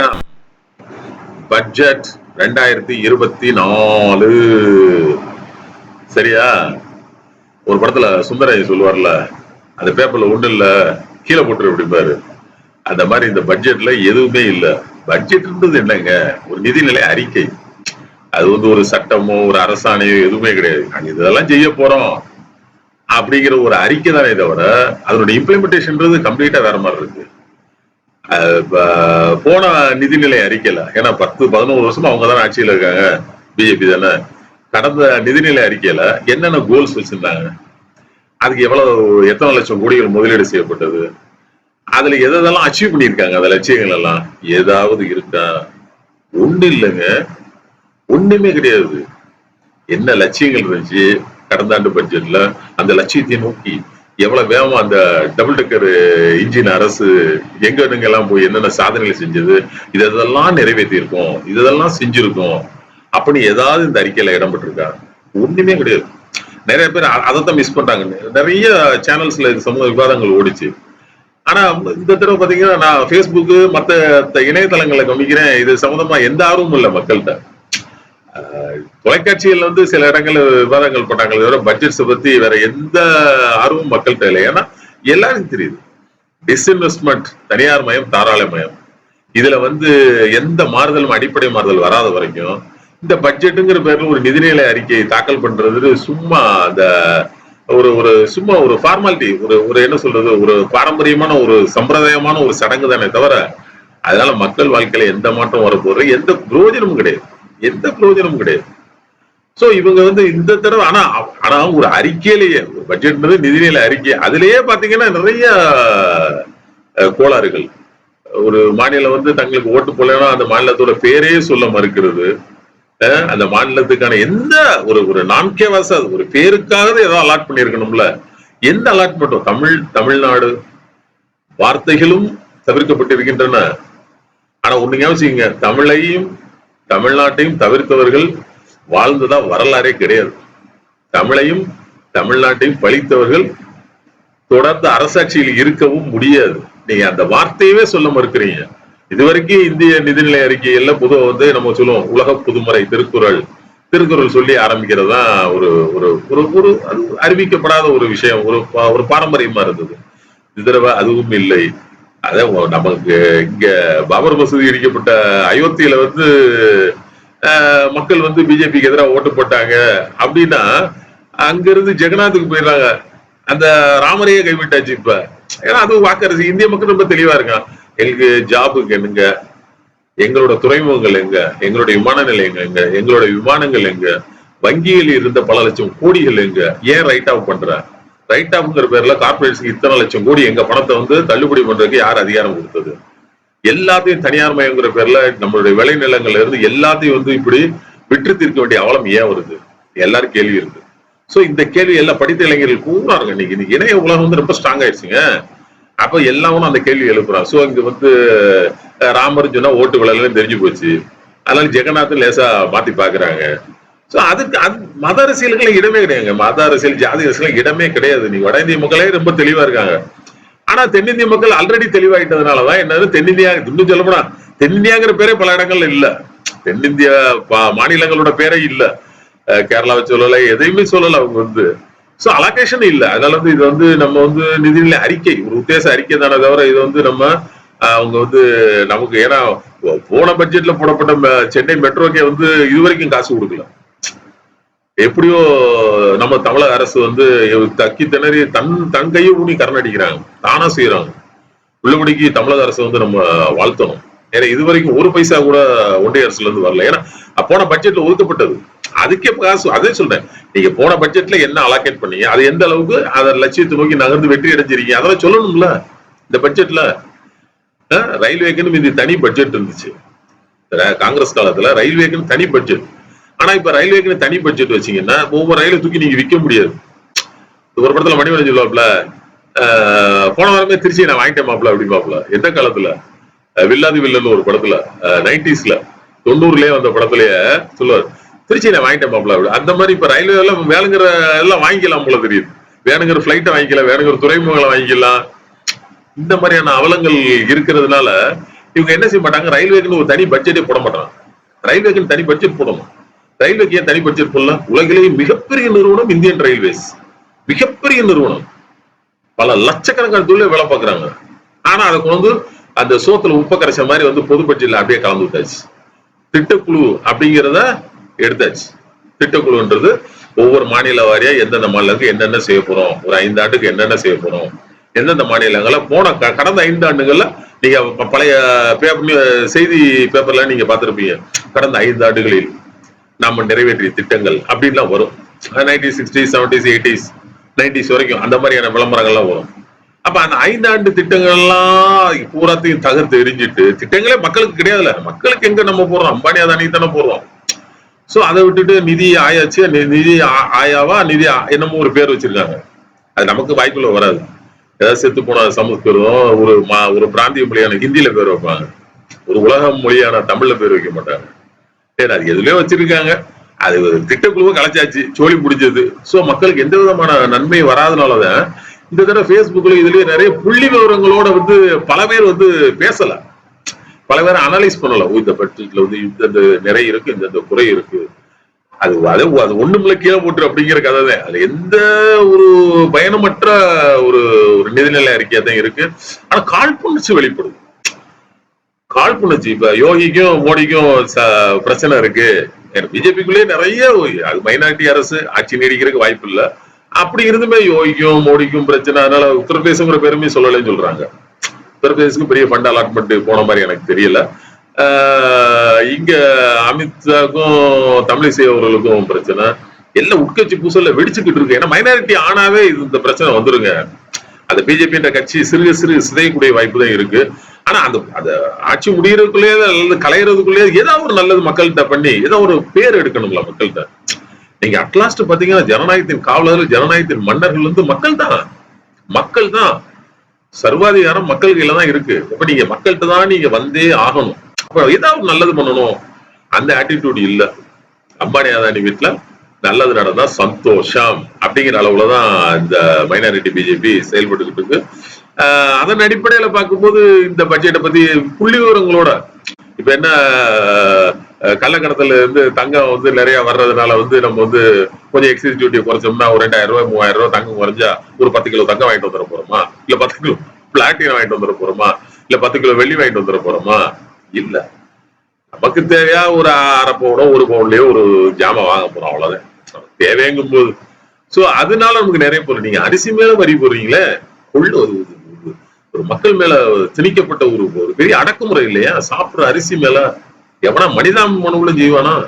வணக்கம் பட்ஜெட் ரெண்டாயிரத்தி இருபத்தி நாலு. சரியா? ஒரு படத்துல சுந்தரைய சொல்லுவார்ல அந்த பேப்பர்ல ஒண்ணு இல்ல கீழே போட்டுரு அப்படிம்பாரு. அந்த மாதிரி இந்த பட்ஜெட்ல எதுவுமே இல்ல. பட்ஜெட்ன்றது என்னங்க? ஒரு நிதிநிலை அறிக்கை. அது வந்து ஒரு சட்டமோ ஒரு அரசாணையோ எதுவுமே கிடையாது. நாங்க இதெல்லாம் செய்ய போறோம் அப்படிங்கிற ஒரு அறிக்கை தானே தவிர அதனுடைய இம்ப்ளிமெண்டேஷன்ன்றது கம்ப்ளீட்டா வேற மாதிரி இருக்கு. போன நிதிநிலை அறிக்கையில ஏன்னா பத்து பதினோரு வருஷமா அவங்க தானே ஆட்சியில இருக்காங்க பிஜேபி தானே. கடந்த நிதிநிலை அறிக்கையில என்னென்ன கோல்ஸ் வச்சிருந்தாங்க? அதுக்கு எவ்வளவு எத்தனை லட்சம் கோடிகள் முதலீடு செய்யப்பட்டது? அதுல எதெல்லாம் அச்சீவ் பண்ணியிருக்காங்க அந்த லட்சியங்கள் எல்லாம்? ஏதாவது இருக்கா? ஒண்ணு இல்லைங்க. ஒண்ணுமே கிடையாது. என்ன லட்சியங்கள் இருந்துச்சு? கடந்த ஆண்டு பட்ஜெட்ல அந்த லட்சியத்தை நோக்கி. எவ்வளவு வேகமா அந்த டபுள் டெக்கர் இன்ஜின் அரசு எங்க எல்லாம் போய் என்னென்ன சாதனைகள் செஞ்சது இதெல்லாம் நிறைவேற்றி இருக்கோம் இதெல்லாம் செஞ்சிருக்கோம். அப்படி ஏதாவது இந்த அறிக்கையில இடம்பெற்றிருக்கா? ஒண்ணுமே கிடையாது. நிறைய பேர் அதைத்தான் மிஸ் பண்றாங்க நிறைய சேனல்ஸ்ல இது சமூக விவாதங்கள் ஓடிச்சு. ஆனா இந்த தடவை பாத்தீங்கன்னா நான் ஃபேஸ்புக்கு மற்ற இணையதளங்களை கவனிக்கிறேன். இது சம்பந்தமா எந்த ஆர்வமும் இல்லை மக்கள்கிட்ட. ஆஹ் வந்து சில இடங்கள்ல விவாதங்கள் பண்ணாங்களே தவிர பட்ஜெட்ஸை பத்தி வேற எந்த ஆர்வமும் மக்கள்கிட்ட இல்லை ஏன்னா எல்லாருக்கும் தெரியுது. டிஸ்இன்வெஸ்ட்மெண்ட் தனியார் மயம் தாராள மயம். இதுல வந்து எந்த மாறுதலும் அடிப்படை மாறுதல் வராத வரைக்கும் இந்த பட்ஜெட்டுங்கிற பேர்ல ஒரு நிதிநிலை அறிக்கையை தாக்கல் பண்றது சும்மா அந்த ஒரு ஒரு சும்மா ஒரு ஃபார்மாலிட்டி ஒரு ஒரு என்ன சொல்றது ஒரு பாரம்பரியமான ஒரு சம்பிரதாயமான ஒரு சடங்கு தானே தவிர அதனால மக்கள் வாழ்க்கையில எந்த மாற்றம் வரப்போறது எந்த பிரயோஜனமும் கிடையாது. எந்த பிரயோஜனமும் கிடையாது. சோ இவங்க வந்து இந்த தடவை ஆனா ஆனா ஒரு அறிக்கையிலேயே ஒரு பட்ஜெட்ன்றது நிதிநிலை அறிக்கை. அதுலயே பாத்தீங்கன்னா நிறைய கோளாறுகள். ஒரு மாநிலம் வந்து தங்களுக்கு ஓட்டு போலனா அந்த மாநிலத்தோட பேரே சொல்ல மறுக்கிறது. அந்த மாநிலத்துக்கான எந்த ஒரு ஒரு நான்கே வாச ஒரு பேருக்காக ஏதோ அலாட் பண்ணியிருக்கணும்ல. எந்த அலாட்மெண்ட்டும் தமிழ் தமிழ்நாடு வார்த்தைகளும் தவிர்க்கப்பட்டிருக்கின்றன. ஆனா ஒண்ணு ஞாபகம் தமிழையும் தமிழ்நாட்டையும் தவிர்த்தவர்கள் வாழ்ந்ததா வரலாறே கிடையாது. தமிழையும் தமிழ்நாட்டையும் பழித்தவர்கள் தொடர்ந்து அரசாட்சியில் இருக்கவும் முடியாது. நீங்க அந்த வார்த்தையவே சொல்ல மறுக்கிறீங்க. இதுவரைக்கும் இந்திய நிதிநிலை அறிக்கையில பொதுவா வந்து நம்ம சொல்லுவோம் உலக புதுமுறை திருக்குறள். திருக்குறள் சொல்லி ஆரம்பிக்கிறது தான் ஒரு ஒரு ஒரு ஒரு அறிவிக்கப்படாத ஒரு விஷயம் ஒரு பா- ஒரு பாரம்பரியமா இருந்தது. இது தடவை அதுவும் இல்லை. அதான் நமக்கு இங்க பாபர் மசூதி இடிக்கப்பட்ட அயோத்தியில வந்து மக்கள் வந்து பிஜேபிக்கு எதிராக ஓட்டு போட்டாங்க. அப்படின்னா அங்க இருந்து ஜெகநாத்துக்கு போயிடுறாங்க. அந்த ராமரையே கைவிட்டாச்சு இப்ப. ஏன்னா அது வாக்கரசு. இந்திய மக்கள் ரொம்ப தெளிவா இருக்கான் எங்களுக்கு ஜாபுக்கு என்னங்க? எங்களோட துறைமுகங்கள் எங்க? எங்களுடைய விமான நிலையங்கள் எங்க? எங்களோட விமானங்கள் எங்க? வங்கியில் இருந்த பல லட்சம் கோடிகள் எங்க? ஏன் ரைட் ஆஃப் பண்ற? ரைட் ஆஃப்ங்கிற பேர்ல கார்பரேட்ஸுக்கு இத்தனை லட்சம் கோடி எங்க பணத்தை வந்து தள்ளுபடி பண்றதுக்கு யார் அதிகாரம் கொடுத்தது? எல்லாத்தையும் தனியார் மயங்கிற பேர்ல நம்மளுடைய விளைநிலங்கள்ல இருந்து எல்லாத்தையும் வந்து இப்படி விற்று தீர்க்க வேண்டிய அவலம் ஏன் வருது? எல்லாரும் கேள்வி இருக்கு. சோ இந்த கேள்வி எல்லாம் படித்த இளைஞர்கள் கூறாருங்க இன்னைக்கு. இன்னைக்கு இணைய உலகம் வந்து ரொம்ப ஸ்ட்ராங் ஆயிடுச்சுங்க. அப்ப எல்லாரும் அந்த கேள்வி எழுப்புறான் சோ இங்க வந்து ராமர் சொன்னா ஓட்டு விழலன்னு தெரிஞ்சு போச்சு. அதனால ஜெகநாத் லேசா மாத்தி பாக்குறாங்க. சோ அதுக்கு அது மத அரசியலுக்குலாம் இடமே கிடையாதுங்க மத அரசியல் ஜாதி அரசியல் இடமே கிடையாது. நீ வட இந்திய மக்களே ரொம்ப தெளிவா இருக்காங்க. ஆனா தென்னிந்திய மக்கள் ஆல்ரெடி தெளிவாயிட்டதுனாலதான் என்னது? தென்னிந்தியா இன்னும் சொல்ல போனா தென்னிந்தியாங்கிற பேரே பல இடங்கள்ல இல்ல. தென்னிந்திய பா- மாநிலங்களோட பேரே இல்ல. கேரளாவை சொல்லலை எதையுமே சொல்லல அவங்க வந்து. சோ அலோகேஷன் இல்ல. அதனால வந்து இது வந்து நம்ம வந்து நிதிநிலை அறிக்கை ஒரு உத்தேச அறிக்கை தானே தவிர இது வந்து நம்ம அவங்க வந்து நமக்கு ஏன்னா போன பட்ஜெட்ல போடப்பட்ட சென்னை மெட்ரோக்கே வந்து இதுவரைக்கும் காசு கொடுக்கல. எப்படியோ நம்ம தமிழக அரசு வந்து தக்கி திணறி தன் தன் கையை ஊனி கரண் அடிக்கிறாங்க. தானா செய்யறாங்க உள்ளபடிக்கு தமிழக அரசு வந்து நம்ம வாழ்த்தணும். ஏன்னா இது வரைக்கும் ஒரு பைசா கூட ஒன்றிய அரசுல இருந்து வரல. ஏன்னா போன பட்ஜெட்ல ஒதுக்கப்பட்டது. அதுக்கே காசு அதே சொல்றேன். நீங்க போன பட்ஜெட்ல என்ன அலாக்கேட் பண்ணீங்க? அது எந்த அளவுக்கு அதை லட்சியத்தை நோக்கி நகர்ந்து வெற்றி அடைஞ்சிருக்கீங்க? அதெல்லாம் சொல்லணும்ல. இந்த பட்ஜெட்ல ரயில்வேக்குன்னு இது தனி பட்ஜெட் இருந்துச்சு. காங்கிரஸ் காலத்துல ரயில்வேக்குன்னு தனி பட்ஜெட் ஆனா இப்ப ரயில்வேக்குன்னு தனி பட்ஜெட் வச்சீங்கன்னா ஒவ்வொரு ரயிலை தூக்கி நீங்க விற்க முடியாது. ஒரு படத்துல மணிவன் சொல்லுவாப்ல ஆஹ் போன வாரமே திருச்சி நான் வாங்கிட்டேன் மாப்ள அப்படி மாப்ள எந்த காலத்துல? வில்லாதி வில்லன் ஒரு படத்துல நைன்டிஸ்ல தொண்ணூறுலயே வந்த படத்துலயே சொல்லுவார் திருச்சி நான் வாங்கிட்டேன் மாப்ள அப்படி. அந்த மாதிரி இப்ப ரயில்வே எல்லாம் வேணுங்கிற எல்லாம் வாங்கிக்கலாம் போல தெரியுது. வேணுங்கிற பிளைட்டை வாங்கிக்கலாம் வேணுங்கிற துறைமுகங்களை வாங்கிக்கலாம். இந்த மாதிரியான அவலங்கள் இருக்கிறதுனால இவங்க என்ன செய்ய மாட்டாங்க? ரயில்வேக்குன்னு ஒரு தனி பட்ஜெட்டே போட மாட்டாங்க. ரயில்வேக்குன்னு தனி பட்ஜெட் போடணும். ரயில்வேக்கு ஏன் தனி பட்ஜெட் போடலாம் உலகிலேயே மிகப்பெரிய நிறுவனம் இந்தியன் ரயில்வேஸ். மிகப்பெரிய நிறுவனம். பல லட்சக்கணக்கான தொழில வேலை பார்க்கறாங்க. ஆனா அதை கொண்டு வந்து அந்த சோத்துல உப்ப கரைச்ச மாதிரி வந்து பொது பட்ஜெட்ல அப்படியே கலந்து விட்டாச்சு. திட்டக்குழு அப்படிங்கிறத எடுத்தாச்சு. திட்டக்குழுன்றது ஒவ்வொரு மாநில வாரியா எந்தெந்த மாநிலத்துக்கு என்னென்ன செய்ய போறோம்? ஒரு ஐந்து ஆண்டுக்கு என்னென்ன செய்ய போறோம்? எந்தெந்த மாநிலங்கள்ல போன கடந்த ஐந்து ஆண்டுகள்ல நீங்க பழைய பேப்பர் செய்தி பேப்பர்ல நீங்க பார்த்திருப்பீங்க. கடந்த ஐந்து ஆண்டுகளில் நாம நிறைவேற்றிய திட்டங்கள் அப்படின்லாம் வரும். Ninety sixties seventies eighties nineties வரைக்கும் அந்த மாதிரியான விளம்பரங்கள்லாம் வரும். அப்ப அந்த ஐந்தாண்டு திட்டங்கள்லாம் பூராத்தையும் தகர்த்து எரிஞ்சிட்டு திட்டங்களே மக்களுக்கு கிடையாதுல்ல. மக்களுக்கு எங்க நம்ம போடுறோம்? அம்பானி அதானி தானே போடுறோம். சோ அதை விட்டுட்டு நிதி ஆயாச்சு நி- நிதி ஆயாவா நிதி என்னமோ ஒரு பேர் வச்சிருக்காங்க. அது நமக்கு வாய்ப்புல வராது. ஏதாவது செத்து போன சமஸ்கிருதம் ஒரு மா ஒரு பிராந்திய மொழியான ஹிந்தியில பேர் வைப்பாங்க. ஒரு உலக மொழியான தமிழ்ல பேர் வைக்க மாட்டாங்க. சரி அது எதுலயோ வச்சிருக்காங்க. அது திட்டக்குழுவை கலைச்சாச்சு சோழி பிடிச்சது சோ மக்களுக்கு எந்த விதமான நன்மை வராதனாலதான் இந்த தடவை ஃபேஸ்புக்ல இதுலயே நிறைய புள்ளி விவரங்களோட வந்து பல பேர் வந்து பேசல. பல பேர் அனலைஸ் பண்ணல. இந்த பட்ஜெட்ல வந்து இந்த நிறை இருக்கு இந்த குறை இருக்கு. அது அது அது ஒண்ணுமில்ல கீழே போட்டு அப்படிங்கிற கதை தான். அது எந்த ஒரு பயணமற்ற ஒரு ஒரு நிதிநிலை அறிக்கையா தான் இருக்கு. ஆனா காழ்ப்புணர்ச்சி வெளிப்படுது. காழ்ப்புணர்ச்சி இப்ப யோகிக்கும் மோடிக்கும் பிரச்சனை இருக்கு. பிஜேபிக்குள்ளே நிறைய அது மைனாரிட்டி அரசு ஆட்சி நீடிக்கிறதுக்கு வாய்ப்பு இல்ல. அப்படி இருந்துமே யோகிக்கும் மோடிக்கும் பிரச்சனை. அதனால உத்தரப்பிரதேசங்கிற பெருமையை சொல்லலைன்னு சொல்றாங்க. உத்தரப்பிரதேசத்துக்கு பெரிய ஃபண்ட் அலாட்மெண்ட் போன மாதிரி எனக்கு தெரியல. ஆஹ் இங்க அமித்ஷாக்கும் தமிழிசை அவர்களுக்கும் பிரச்சனை. எல்லாம் உட்கட்சி பூசல்ல வெடிச்சுக்கிட்டு இருக்கு. ஏன்னா மைனாரிட்டி ஆனாவே இது இந்த பிரச்சனை வந்துருங்க. அந்த பிஜேபின்ற கட்சி சிறு சிறு சிதையக்கூடிய வாய்ப்பு தான் இருக்கு. ஆனா அந்த அது ஆட்சி முடியறதுக்குள்ளேயே அல்லது கலையறதுக்குள்ளேயே ஏதாவது ஒரு நல்லது மக்கள்கிட்ட பண்ணி ஏதோ ஒரு பேர் எடுக்கணும்ல மக்கள்கிட்ட. நீங்க அட்லாஸ்ட் பாத்தீங்கன்னா ஜனநாயகத்தின் காவலர்கள் ஜனநாயகத்தின் மன்னர்கள் வந்து மக்கள் தான் மக்கள் தான் சர்வாதிகாரம் மக்கள் கையில தான் இருக்கு. அப்ப நீங்க மக்கள்கிட்ட தான் நீங்க வந்தே ஆகணும். அப்ப ஏதாவது நல்லது பண்ணணும். அந்த ஆட்டிடியூட் இல்ல. அம்பானி அதானி வீட்டுல நல்லது நடந்தா சந்தோஷம் அப்படிங்கிற அளவுலதான் இந்த மைனாரிட்டி பிஜேபி செயல்பட்டுக்கிட்டு இருக்கு அதன் அடிப்படையில பார்க்கும்போது இந்த பட்ஜெட்டை பத்தி புள்ளி விவரங்களோட இப்ப என்ன கள்ளக்கடத்துல இருந்து தங்கம் வந்து நிறைய வர்றதுனால வந்து நம்ம வந்து கொஞ்சம் எக்ஸைஸ் டியூட்டி குறைச்சோம்னா ஒரு ரெண்டாயிரம் ரூபாய் மூவாயிரம் ரூபாய் தங்கம் குறைஞ்சா ஒரு பத்து கிலோ தங்கம் வாங்கிட்டு வந்துட போறோமா? இல்ல பத்து கிலோ பிளாட்டினம் வாங்கிட்டு வந்துட போறோமா? இல்ல பத்து கிலோ வெள்ளி வாங்கிட்டு வந்துட போறோமா? இல்ல. நமக்கு தேவையா ஒரு அரை பவுனோ ஒரு பவுன்லயோ ஒரு ஜாமான் வாங்க போறோம் அவ்வளவுதான். தேவைங்கும் போது சோ அதனால நமக்கு நிறைய பொருள். நீங்க அரிசி மேல வரி போடுறீங்களே உள்ள ஒரு ஒரு- மக்கள் மேல திணிக்கப்பட்ட ஒரு ஒரு பெரிய அடக்குமுறை இல்லையா? சாப்பிடுற அரிசி மேல எவனா மனிதாமனுள்ள செய்வானா?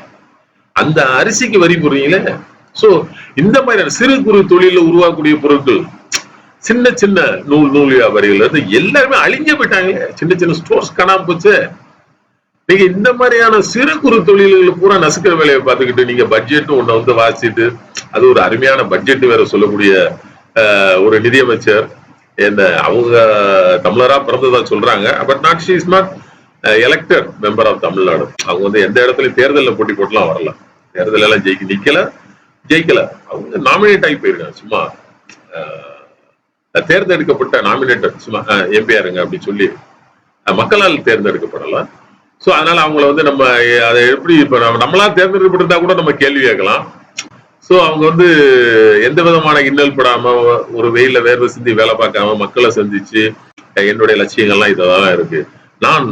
அந்த அரிசிக்கு வரி போறீங்களே சோ இந்த மாதிரியான சிறு குறு தொழில உருவாக்கக்கூடிய பொருட்கள் சின்ன சின்ன நூல் நூல் வியாபாரிகள் இருந்து எல்லாருமே அழிஞ்சே போயிட்டாங்களே. சின்ன சின்ன ஸ்டோர்ஸ் காணாம போச்சு. நீங்க இந்த மாதிரியான சிறு குறு தொழில்கள் பூரா நசுக்கிற வேலையை பார்த்துக்கிட்டு நீங்க பட்ஜெட் ஒண்ணு வந்து வாசிட்டு அது ஒரு அருமையான பட்ஜெட் வேற சொல்லக்கூடிய ஒரு நிதியமைச்சர். என்ன அவங்க தமிழரா பிறந்ததா சொல்றாங்க. But not she is not elected member of Tamil Nadu. அவங்க வந்து எந்த இடத்துலயும் தேர்தலில் போட்டி போட்டுலாம் வரல. தேர்தல் எல்லாம் ஜெயிக்க நிக்கல ஜெயிக்கல. அவங்க நாமினேட் ஆகி போயிருக்காங்க. சும்மா தேர்ந்தெடுக்கப்பட்ட நாமினேட்டர் சும்மா எம்பிஆருங்க அப்படின்னு சொல்லி மக்களால் தேர்ந்தெடுக்கப்படலாம் ஸோ அதனால அவங்கள வந்து நம்ம அதை எப்படி இப்ப நம்ம நம்மளா தேர்ந்தெடுக்கப்பட்டிருந்தா கூட நம்ம கேள்வி கேட்கலாம். சோ அவங்க வந்து எந்த விதமான இன்னல் படாம ஒரு வெயில வேர்வை சிந்தி வேலை பார்க்காம மக்களை சந்திச்சு என்னுடைய லட்சியங்கள்லாம் இதெல்லாம் இருக்கு. நான்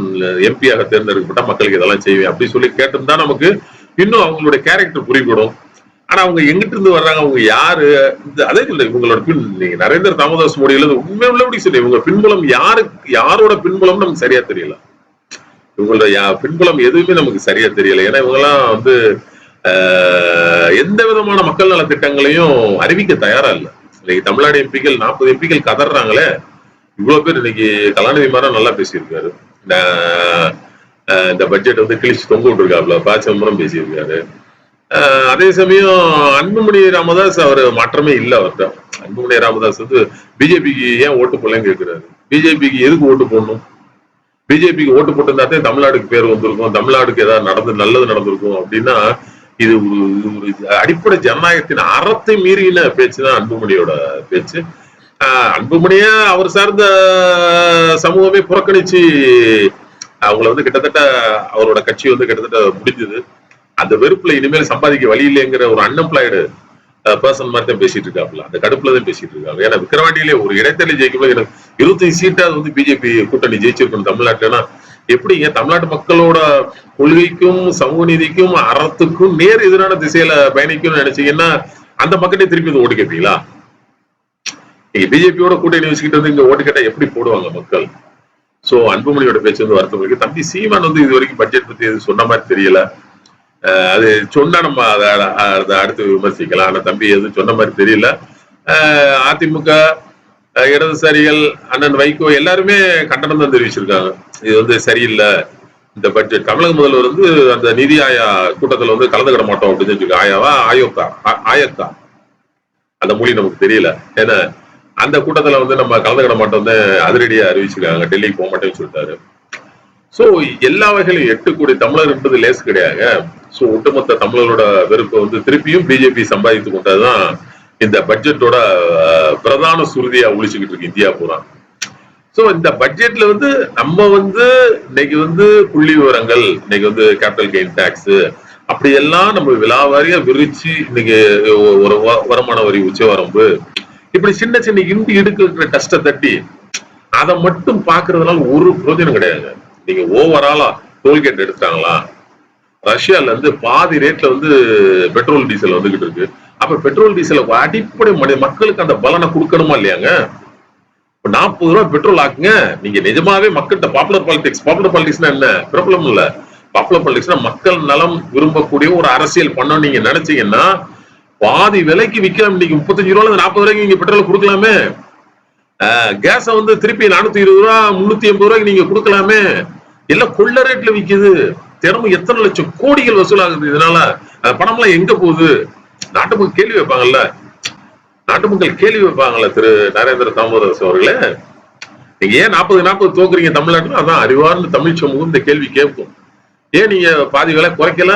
எம்பியாக தேர்ந்தெடுக்கப்பட்ட மக்களுக்கு இதெல்லாம் செய்வேன் அப்படின்னு சொல்லி கேட்டிருந்தா நமக்கு இன்னும் அவங்களுடைய கேரக்டர் புரிவிடும் ஆனா அவங்க எங்கிட்ட இருந்து வர்றாங்க அவங்க யாரு? இந்த அதே இல்லை இவங்களோட பின் நீங்க நரேந்திர தாமோதாஸ் மோடியில இருந்து உண்மை உள்ளபடி சொல்லி இவங்க பின்புலம் யாருக்கு யாரோட பின்புலம் நமக்கு சரியா தெரியல. இவங்களோட பின்புலம் எதுவுமே நமக்கு சரியா தெரியல. ஏன்னா இவங்கெல்லாம் வந்து ஆஹ், எந்த விதமான மக்கள் நல திட்டங்களையும் அறிவிக்க தயாரா இல்ல. இன்னைக்கு தமிழ்நாடு எம்பிக்கள் நாற்பது எம்பிக்கள் கதறாங்களே இவ்வளவு பேர் இன்னைக்கு கலாநிதி மாறா நல்லா பேசியிருக்காரு. இந்த ஆஹ், இந்த பட்ஜெட் வந்து கிழிச்சு தொங்க விட்டுருக்காப்ல ப சிதம்பரம் பேசியிருக்காரு. ஆஹ், அதே சமயம் அன்புமணி ராமதாஸ் அவர் மாற்றமே இல்லை அவர்கிட்ட அன்புமணி ராமதாஸ் வந்து பிஜேபிக்கு ஏன் ஓட்டு போடலன்னு கேட்கிறாரு பிஜேபிக்கு எதுக்கு ஓட்டு போடணும்? பிஜேபிக்கு ஓட்டு போட்டிருந்தாத்தே தமிழ்நாடுக்கு பேர் வந்திருக்கும் தமிழ்நாடுக்கு ஏதாவது நடந்து நல்லது நடந்திருக்கும் அப்படின்னா இது ஒரு ஒரு அடிப்படை ஜனநாயகத்தின் அறத்தை மீறின பேச்சு தான் அன்புமணியோட பேச்சு. ஆஹ் அன்புமணிய அவர் சார்ந்த சமூகமே புறக்கணிச்சு அவங்கள வந்து கிட்டத்தட்ட அவரோட கட்சி வந்து கிட்டத்தட்ட முடிஞ்சது. அந்த வெறுப்புல இனிமேல் சம்பாதிக்க வழி இல்லைங்கிற ஒரு அன்எம்ப்ளாய்டு பர்சன் மாதிரி தான் பேசிட்டு இருக்காப்ல அந்த கடுப்புல தான் பேசிட்டு இருக்காங்க. ஏன்னா விக்கிரவாண்டியிலே ஒரு இடைத்தேர்தல் ஜெயிக்கும்போது எனக்கு இருபத்தஞ்சு சீட்டாவது வந்து பிஜேபி கூட்டணி ஜெயிச்சிருக்கணும் தமிழ்நாட்டுலன்னா எப்படிங்க தமிழ்நாட்டு மக்களோட கொள்கைக்கும் சமூக நீதிக்கும் அறத்துக்கும் நேர் எதிரான திசையில பயணிக்கும்னு நினைச்சீங்கன்னா அந்த மக்களே திருப்பி ஓட்டு கேட்பீங்களா? நீங்க பிஜேபியோட கூட்டணி வச்சுக்கிட்டு வந்து இங்க ஓட்டு கேட்டா எப்படி போடுவாங்க மக்கள்? சோ அன்புமணியோட பேச்சு வந்து வருத்தம் இருக்கு. தம்பி சீமான் வந்து இது வரைக்கும் பட்ஜெட் பத்தி எதுவும் சொன்ன மாதிரி தெரியல. அது சொன்னா நம்ம அதை அடுத்து விமர்சிக்கலாம். ஆனா தம்பி எதுவும் சொன்ன மாதிரி தெரியல. அதிமுக இடதுசாரிகள் அண்ணன் வைகோ எல்லாருமே கண்டனம் தான் தெரிவிச்சிருக்காங்க. இது வந்து சரியில்லை. இந்த பட்ஜெட் தமிழக முதல்வர் வந்து அந்த நிதி ஆயா கூட்டத்துல வந்து கலந்துக்கிட மாட்டோம் அப்படின்னு சொல்லியிருக்காங்க. ஆயாவா? ஆயோக்கா ஆ- ஆயக்கா அந்த மொழி நமக்கு தெரியல. ஏன்னா அந்த கூட்டத்துல வந்து நம்ம கலந்துக்கிட மாட்டோம்னு அதிரடியா அறிவிச்சிருக்காங்க. டெல்லிக்கு போக மாட்டேன்னு சொல்லிட்டாரு. சோ எல்லா வகையிலும் எட்டு கோடி தமிழர் என்பது லேஸ் கிடையாது. சோ ஒட்டுமொத்த தமிழரோட வெறுப்பை வந்து திருப்பியும் பிஜேபி சம்பாதித்து கொண்டதுதான் இந்த பட்ஜெட்டோட பிரதான சுருதியா ஒழிச்சுக்கிட்டு இருக்கு இந்தியா பூரா. சோ இந்த பட்ஜெட்ல வந்து நம்ம வந்து இன்னைக்கு வந்து புள்ளி விவரங்கள் இன்னைக்கு வந்து கேபிட்டல் கெயின் டாக்ஸ் அப்படி எல்லாம் நம்ம விலாவாரியா விரிச்சு இன்னைக்கு ஒரு வருமான வரி உச்சவரம்பு இப்படி சின்ன சின்ன இண்டி இடுக்கிற டஸ்ட தட்டி அதை மட்டும் பாக்குறதுனால ஒரு பிரயோஜனம் கிடையாது. நீங்க ஓவராலா டோல்கேட் எடுத்தாங்களா? ரஷ்யால இருந்து பாதி ரேட்ல வந்து பெட்ரோல் டீசல் வந்துகிட்டு இருக்கு. அப்ப பெட்ரோல் டீசல் அடிப்படை மனித மக்களுக்கு அந்த பலனை கொடுக்கணுமா இல்லையாங்க? இப்ப நாற்பது ரூபா பெட்ரோல் ஆக்குங்க. நீங்க நிஜமாவே மக்கள்கிட்ட பாப்புலர் பாலிடிக்ஸ் பாப்புலர் பாலிடிக்ஸ்னா என்ன? பிரபலம் இல்ல. பாப்புலர் பாலிடிக்ஸ்னா மக்கள் நலம் விரும்பக்கூடிய ஒரு அரசியல் பண்ணணும் நீங்க நினைச்சீங்கன்னா பாதி விலைக்கு விற்க இன்னைக்கு முப்பத்தஞ்சு ரூபாய் நாற்பது ரூபாய்க்கு நீங்க பெட்ரோல் கொடுக்கலாமே. கேஸ வந்து திருப்பி நானூத்தி இருபது ரூபா முன்னூத்தி எண்பது ரூபாய்க்கு நீங்க கொடுக்கலாமே. எல்லாம் கொள்ள ரேட்ல விக்குது. தினமும் எத்தனை லட்சம் கோடிகள் வசூலாகுது இதனால. பணம் பணம்லாம் எங்க போகுது? நாட்டு மக்கள் கேள்வி வைப்பாங்கல்ல. நாட்டு மக்கள் கேள்வி வைப்பாங்கல்ல திரு நரேந்திர தாமோதரஸ் அவர்களே. நீங்க ஏன் நாற்பது நாற்பது தோக்குறீங்க தமிழ்நாட்டுல? அதான் அறிவார்ந்த தமிழ் சமூகம் இந்த கேள்வி கேட்கும். ஏன் நீங்க பாதி விலை குறைக்கல?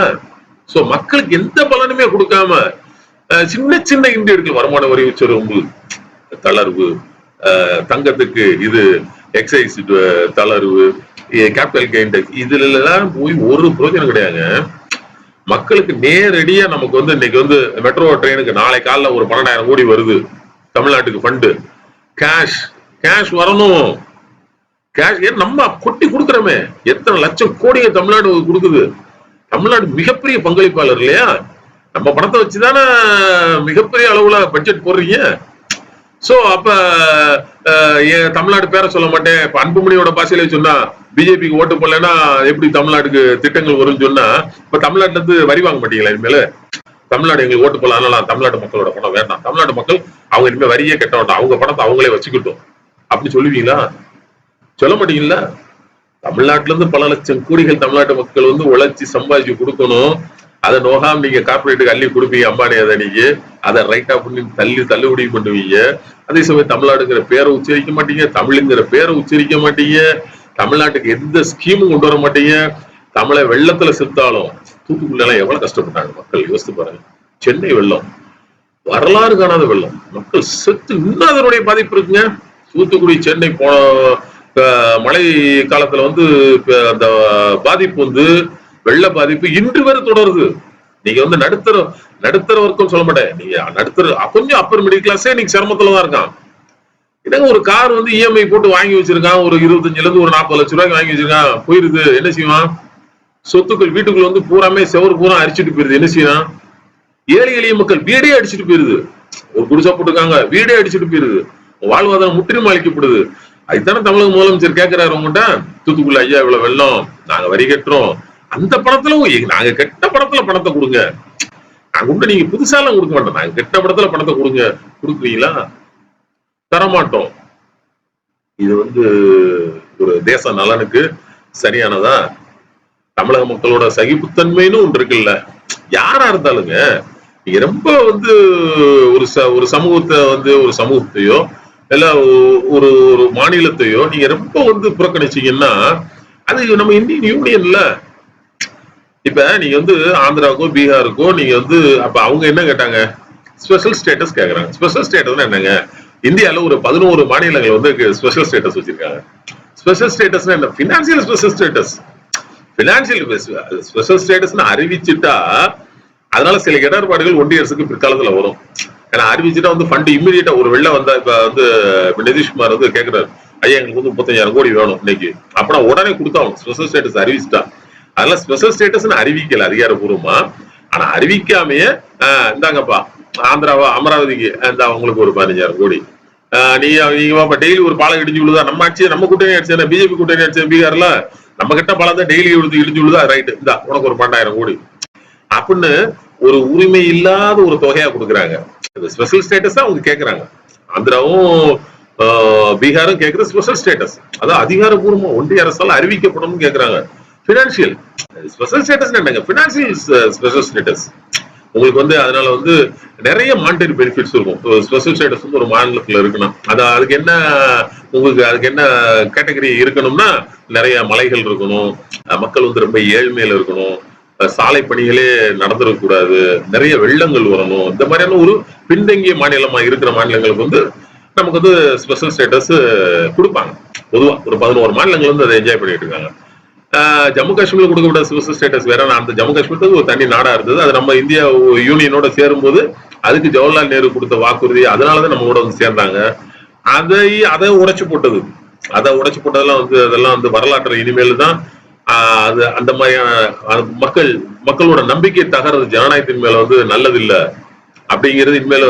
சோ மக்களுக்கு எந்த பலனுமே கொடுக்காம சின்ன சின்ன இந்தியர்கள் வருமான வரி உச்சரம்பு தளர்வு. தங்கத்துக்கு இது எக்ஸைஸ் தளர்வு கேபிட்டல் கெயின் டேக்ஸ் இதுல எல்லாம் போய் ஒரு பிரயோஜனம் கிடையாதுங்க. மக்களுக்கு நேரடியா நமக்கு வந்து இன்னைக்கு வந்து மெட்ரோ ட்ரெயினுக்கு நாளை காலைல ஒரு பன்னெண்டாயிரம் கோடி வருது. தமிழ்நாட்டுக்கு ஃபண்டு கேஷ் கேஷ் வரணும். கேஷ் ஏன் நம்ம கொட்டி கொடுக்குறோமே. எத்தனை லட்சம் கோடியை தமிழ்நாடு கொடுக்குது. தமிழ்நாடு மிகப்பெரிய பங்களிப்பாளர் இல்லையா? நம்ம பணத்தை வச்சுதானே மிகப்பெரிய அளவுல பட்ஜெட் போடுறீங்க. சோ அப்ப அஹ், தமிழ்நாடு பேரை சொல்ல மாட்டேன். இப்ப அன்புமணியோட பாஷையில சொன்னா பிஜேபிக்கு ஓட்டு போடலன்னா எப்படி தமிழ்நாட்டுக்கு திட்டங்கள் வரும்னு சொன்னா இப்ப தமிழ்நாட்டுல இருந்து வரி வாங்க மாட்டீங்களா இனிமேல? தமிழ்நாடு எங்களுக்கு ஓட்டு போடலாம் அதனால தமிழ்நாட்டு மக்களோட பணம் வேண்டாம். தமிழ்நாட்டு மக்கள் அவங்க இனிமே வரியே கட்ட வேண்டாம். அவங்க பணத்தை அவங்களே வச்சுக்கிட்டோம். அப்படி சொல்லுவீங்களா? சொல்ல மாட்டீங்களா? தமிழ்நாட்டுல இருந்து பல லட்சம் கோடிகள் தமிழ்நாட்டு மக்கள் வந்து உழைச்சி சம்பாதிச்சு கொடுக்கணும். அதை நோகாம நீங்க கார்பரேட்டுக்கு அள்ளி கொடுப்பீங்க அம்பானி அதை நீங்க. அதை ரைட்டா பண்ணி தள்ளி தள்ளுபடி பண்ணுவீங்க. அதே சமயம் தமிழ்நாடுங்கிற பேரை உச்சரிக்க மாட்டீங்க தமிழுங்கிற பேரை உச்சரிக்க மாட்டீங்க. தமிழ்நாட்டுக்கு எந்த ஸ்கீமும் கொண்டு வர மாட்டீங்க. தமிழை வெள்ளத்துல செத்தாலும் தூத்துக்குள்ள எல்லாம் எவ்வளவு கஷ்டப்பட்டாங்க மக்கள்? யோசித்து பாருங்க. சென்னை வெள்ளம் வரலாறு காணாத வெள்ளம். மக்கள் செத்து இன்னும் அதனுடைய பாதிப்பு இருக்குங்க. தூத்துக்குடி சென்னை போன மழை காலத்துல வந்து அந்த பாதிப்பு வந்து வெள்ள பாதிப்பு இன்று வரை தொடருது. நீங்க வந்து நடுத்தர நடுத்தர வர்க்கம் சொல்ல மாட்டேன். நீங்க நடுத்தர கொஞ்சம் அப்பர் மிடில் கிளாஸே நீங்க சிரமத்துல தான் இருக்கான். என்னங்க ஒரு கார் வந்து இஎம்ஐ போட்டு வாங்கி வச்சிருக்கான். ஒரு இருபத்தஞ்சுல இருந்து ஒரு நாற்பது லட்சம் ரூபாய்க்கு வாங்கி வச்சிருக்கான். போயிருது. என்ன செய்வான்? சொத்துக்கள் வீட்டுக்குள்ள வந்து பூராமே செவர் பூரா அரிச்சிட்டு போயிருது. என்ன செய்வான்? ஏழை எளிய மக்கள் வீடே அடிச்சிட்டு போயிருது. ஒரு குடிசா போட்டுருக்காங்க. வீடே அடிச்சிட்டு போயிருது. வாழ்வாதாரம் முற்றிலும் அளிக்கப்படுது அதுதானே தமிழக முதலமைச்சர் கேட்கிறாரு உங்ககிட்ட? தூத்துக்குள்ள ஐயா இவ்வளவு வெள்ளம். நாங்க வரி கட்டுறோம். அந்த படத்துல நாங்க கெட்ட படத்துல பணத்தை கொடுங்க. நாங்க உண்டு நீங்க புதுசாலாம் கொடுக்க மாட்டோம் நாங்க கெட்ட படத்துல பணத்தை கொடுங்க. கொடுக்குறீங்களா? தரமாட்டோம். இது வந்து ஒரு தேச நலனுக்கு சரியானதா? தமிழக மக்களோட சகிப்புத்தன்மைன்னு ஒன்று இருக்குல்ல. யாரா இருந்தாலுங்க நீங்க ரொம்ப வந்து ஒரு ச ஒரு சமூகத்தை வந்து ஒரு சமூகத்தையோ இல்ல ஒ- ஒரு ஒரு மாநிலத்தையோ நீங்க ரொம்ப வந்து புறக்கணிச்சீங்கன்னா அது நம்ம இந்தியன் யூனியன்ல இப்ப நீங்க வந்து ஆந்திராவுக்கோ பீகாருக்கோ நீங்க வந்து அப்ப அவங்க என்ன கேட்டாங்க? ஸ்பெஷல் ஸ்டேட்டஸ் கேக்குறாங்க. ஸ்பெஷல் ஸ்டேட்டஸ்னா என்னங்க? இந்தியால ஒரு பதினோரு மாநிலங்கள் வந்து ஸ்பெஷல் ஸ்டேட்டஸ் வச்சிருக்காங்க. ஸ்பெஷல் ஸ்டேட்டஸ் என்ன? Financial special status financial special status அறிவிச்சுட்டா அதனால சில இடர்பாடுகள் ஒன்றிய அரசுக்கு பிற்காலத்துல வரும். ஏன்னா அறிவிச்சுட்டா வந்து ஃபண்ட் இம்மிடியட்டா ஒரு வெள்ள வந்தா இப்ப வந்து நிதிஷ்குமார் வந்து கேக்குறாரு. ஐயா எங்களுக்கு வந்து முப்பத்தஞ்சாயிரம் கோடி வேணும் இன்னைக்கு. அப்படின்னா உடனே கொடுத்தாங்க ஸ்பெஷல் ஸ்டேட்டஸ் அறிவிச்சுட்டா. அதெல்லாம் ஸ்பெஷல் ஸ்டேட்டஸ் அறிவிக்கல அதிகாரப்பூர்வமா ஆனா அறிவிக்காமையே ஆஹ் இந்தாங்கப்பா ஆந்திராவா அமராவதிக்கு இந்த உங்களுக்கு ஒரு பதினஞ்சாயிரம் கோடி. ஆஹ் நீ நீங்க டெய்லி ஒரு பாலம் இடிஞ்சு விழுதா? நம்ம ஆட்சி நம்ம கூட்டணி ஆட்சி பிஜேபி கூட்டணி ஆட்சி பீகார்ல? நம்ம கிட்ட பாலம் தான் டெய்லி இழுத்து இடிஞ்சு விழுதா? ரைட் இந்தா உனக்கு ஒரு பன்னெண்டாயிரம் கோடி. அப்படின்னு ஒரு உரிமை இல்லாத ஒரு தொகையா கொடுக்குறாங்க. ஸ்பெஷல் ஸ்டேட்டஸ் அவங்க கேக்குறாங்க. ஆந்திராவும் ஆஹ், பீகாரும் கேக்குற ஸ்பெஷல் ஸ்டேட்டஸ் அதான் அதிகாரப்பூர்வமா ஒன்றிய அரசால் அறிவிக்கப்படும் கேக்குறாங்க. ஃபினான்ஷியல் ஸ்பெஷல் ஸ்டேட்டஸ் என்னங்க ஃபினான்ஷியல் ஸ்பெஷல் ஸ்டேட்டஸ் உங்களுக்கு வந்து அதனால வந்து நிறைய மானிட்டரி பெனிஃபிட்ஸ் இருக்கும். ஸ்பெஷல் ஸ்டேட்டஸ் வந்து ஒரு மாநிலத்தில் இருக்கணும் அது அதுக்கு என்ன உங்களுக்கு அதுக்கு என்ன கேட்டகரி இருக்கணும்னா நிறைய மலைகள் இருக்கணும். மக்கள் வந்து ரொம்ப ஏழ்மையில இருக்கணும். சாலை பணிகளே நடந்துடக்கூடாது நிறைய வெள்ளங்கள் வரணும். இந்த மாதிரியான ஒரு பின்தங்கிய மாநிலமா இருக்கிற மாநிலங்களுக்கு வந்து நமக்கு வந்து ஸ்பெஷல் ஸ்டேட்டஸ் கொடுப்பாங்க. பொதுவாக ஒரு பதினோரு மாநிலங்கள் வந்து அதை என்ஜாய் பண்ணிட்டு இருக்காங்க. ஜம்மு காஷ்மீர்ல கொடுக்கப்பட்ட ஸ்பெஷல் ஸ்டேட்டஸ் வேற. அந்த ஜம்மு காஷ்மீர் ஒரு தனி நாடா இருந்தது. அது நம்ம இந்தியா யூனியனோட சேரும்போது அதுக்கு ஜவஹர்லால் நேரு கொடுத்த வாக்குறுதி அதனாலதான் நம்ம கூட வந்து சேர்ந்தாங்க. அதை அதை உடைச்சு போட்டது. அதை உடைச்சு போட்டதெல்லாம் வந்து அதெல்லாம் வந்து வரலாற்று இனிமேல் தான் ஆஹ் அது அந்த மாதிரியான மக்கள் மக்களோட நம்பிக்கை தகர்றது ஜனநாயகத்தின் மேல வந்து நல்லது இல்ல அப்படிங்கிறது இனிமேல்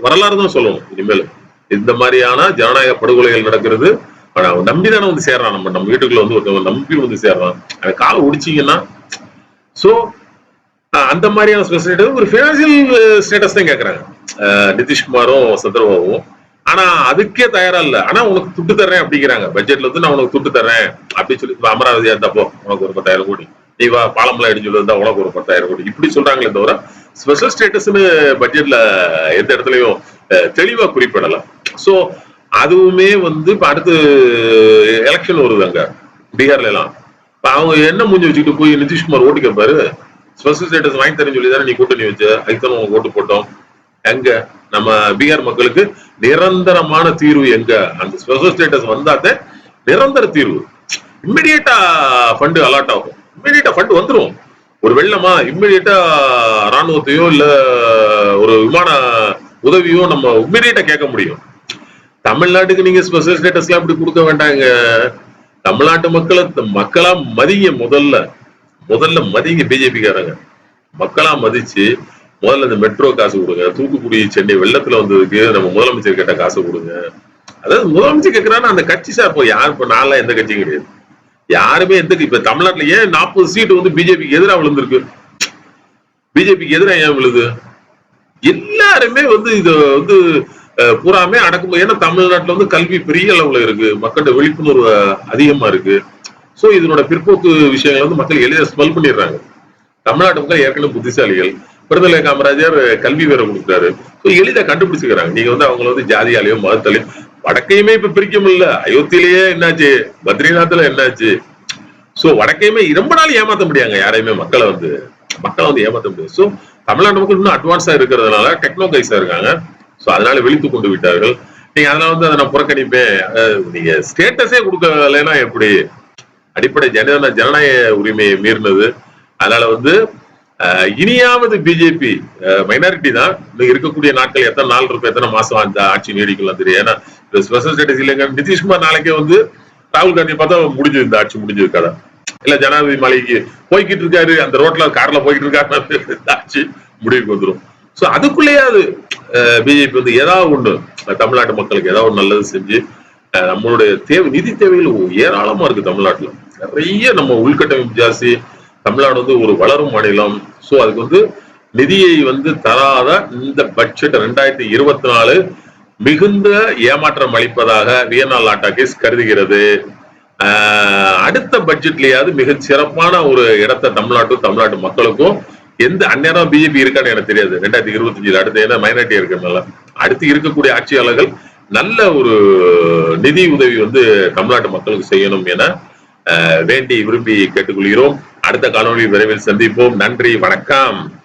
வரலாறு தான் சொல்லணும். இனிமேல் இந்த மாதிரியான ஜனநாயக படுகொலைகள் நடக்கிறது. ஆனா அவன் வந்து சேர்றான். நம்ம நம்ம வீட்டுக்குள்ள வந்து ஒருத்தவங்க நம்பி வந்து சேர்றான். அவன் காலை உடிச்சீங்கன்னா சோ அந்த மாதிரியான ஸ்பெஷல் ஒரு பினான்சியல் ஸ்டேட்டஸ் uh, தான் கேக்குறாங்க. நிதிஷ்குமாரும் சந்திரபாபுவும். ஆனா அதுக்கே தயாரா இல்ல. ஆனா உனக்கு துட்டு தர்றேன் அப்படிங்கிறாங்க. பட்ஜெட்ல வந்து நான் உனக்கு துட்டு தர்றேன் அப்படின்னு சொல்லி இப்ப அமராவதியா இருந்தப்போ உனக்கு ஒரு பத்தாயிரம் கோடி. நீ வா பாலம்லாம் இடிஞ்சு இருந்தா உனக்கு ஒரு பத்தாயிரம் கோடி. இப்படி சொல்றாங்களே தவிர ஸ்பெஷல் ஸ்டேட்டஸ்னு பட்ஜெட்ல எந்த இடத்துலயும் தெளிவா குறிப்பிடல. சோ அதுவுமே வந்து இப்ப அடுத்து எலெக்ஷன் வருது அங்க பீகார்ல எல்லாம். இப்ப அவங்க என்ன மூஞ்சி வச்சுக்கிட்டு போய் நிதிஷ்குமார் ஓட்டு கேட்பாரு ஸ்பெஷல் ஸ்டேட்டஸ் வாங்கி தரேன்னு சொல்லி தானே நீ கூட்டணி வச்சு? அதுக்கு உங்க ஓட்டு போட்டோம். எங்க? நம்ம பீகார் மக்களுக்கு நிரந்தரமான தீர்வு எங்க? அந்த ஸ்பெஷல் ஸ்டேட்டஸ் வந்தாத்தே நிரந்தர தீர்வு. இம்மிடியேட்டா ஃபண்டு அலாட் ஆகும். இம்மிடியேட்டா ஃபண்டு வந்துடும் ஒரு வெள்ளமா இம்மிடியேட்டா ராணுவத்தையோ இல்ல ஒரு விமான உதவியோ நம்ம இம்மிடியேட்டா கேட்க முடியும். தமிழ்நாட்டுக்கு நீங்க ஸ்பெஷல் ஸ்டேட்டஸ்லாம் இப்படி கொடுக்க வேண்டாங்க. தமிழ்நாட்டு மக்களை மக்களா மதிங்க முதல்ல. முதல்ல மதிங்க பிஜேபிக்காரங்க மக்களா மதிச்சு முதல்ல இந்த மெட்ரோ காசு கொடுங்க. தூத்துக்குடி சென்னை வெள்ளத்துல வந்ததுக்கு நம்ம முதலமைச்சர் கேட்ட காசு கொடுங்க. அதாவது முதலமைச்சர் கேட்கிறான்னா அந்த கட்சி சார் இப்போ யார் இப்போ நாளா எந்த கட்சியும் கிடையாது. யாருமே எந்த இப்ப தமிழ்நாட்டுல ஏன் நாற்பது சீட்டு வந்து பிஜேபிக்கு எதிராக விழுந்திருக்கு? பிஜேபிக்கு எதிராக ஏன் விழுது? எல்லாருமே வந்து இத வந்து பூராமே அடக்கும் ஏன்னா தமிழ்நாட்டுல வந்து கல்வி பெரிய அளவுல இருக்கு. மக்கள்கிட்ட விழிப்புணர்வு அதிகமா இருக்கு. சோ இதனோட பிற்போக்கு விஷயங்களை வந்து மக்கள் எளிதாக ஸ்மெல் பண்ணிடுறாங்க. தமிழ்நாட்டு மக்கள் ஏற்கனவே புத்திசாலிகள். விடுதலை காமராஜர் கல்வி வேற கொடுக்குறாரு. ஸோ எளிதாக கண்டுபிடிச்சுக்கிறாங்க. நீங்க வந்து அவங்கள வந்து ஜாதியாலேயோ மதத்தாலேயோ வடக்கையுமே இப்ப பிரிக்க முடியல. அயோத்தியிலேயே என்னாச்சு? பத்ரிநாத்ல என்னாச்சு? சோ வடக்கையுமே ரொம்ப நாள் ஏமாத்த முடியாங்க. யாரையுமே மக்களை வந்து மக்களை வந்து ஏமாத்த முடியாது. சோ தமிழ்நாட்டு மக்கள் இன்னும் அட்வான்ஸா இருக்கிறதுனால டெக்னோ கைஸா இருக்காங்க. சோ அதனால விழித்து கொண்டு விட்டார்கள். நீங்க அதனால வந்து அதை நான் புறக்கணிப்பேன் நீங்க ஸ்டேட்டஸே கொடுக்கலன்னா எப்படி? அடிப்படை ஜன ஜனநாயக உரிமையை மீறினது. அதனால வந்து இனியாவது பிஜேபி மைனாரிட்டி தான். இருக்கக்கூடிய நாட்கள் எத்தனை நாள் இருக்கும் எத்தனை மாசம் அந்த ஆட்சி நீடிக்கலாம் தெரியும் ஏன்னா ஸ்பெஷல் ஸ்டேட்டஸ் இல்லைங்க நிதிஷ்குமார் நாளைக்கே வந்து ராகுல் காந்தி பார்த்தா முடிஞ்சது இந்த ஆட்சி முடிஞ்சது கதை இல்ல ஜனாதிபதி மாளிகைக்கு போய்கிட்டு இருக்காரு. அந்த ரோட்ல கார்ல போய்கிட்டு இருக்காரு. ஆட்சி முடிவுக்கு வந்துடும் சோ அதுக்குள்ளேயாவது பிஜேபி வந்து ஏதாவது ஒண்ணு தமிழ்நாட்டு மக்களுக்கு ஏதாவது நல்லது செஞ்சு நம்மளுடைய தேவை நிதி தேவைகள் ஏராளமா இருக்கு தமிழ்நாட்டுல. நிறைய நம்ம உள்கட்டமைப்பு ஜாஸ்தி தமிழ்நாடு வந்து ஒரு வளரும் மாநிலம் சோ அதுக்கு வந்து நிதியை வந்து தராத இந்த பட்ஜெட் ரெண்டாயிரத்தி இருபத்தி நாலு மிகுந்த ஏமாற்றம் அளிப்பதாக வியன்னா லாட்டாக்கிஸ் கருதுகிறது. ஆஹ் அடுத்த பட்ஜெட்லயாவது மிக சிறப்பான ஒரு இடத்தை தமிழ்நாட்டு தமிழ்நாட்டு மக்களுக்கும் எந்த அந்நேரம் பிஜேபி இருக்கான்னு எனக்கு தெரியாது. ரெண்டாயிரத்தி இருபத்தஞ்சுல அடுத்து ஏன்னா மைனாரிட்டி இருக்கிறதுனால அடுத்து இருக்கக்கூடிய ஆட்சியாளர்கள் நல்ல ஒரு நிதி உதவி வந்து தமிழ்நாட்டு மக்களுக்கு செய்யணும் என வேண்டி விரும்பி கேட்டுக்கொள்கிறோம். அடுத்த காணொலி விரைவில் சந்திப்போம். நன்றி. வணக்கம்.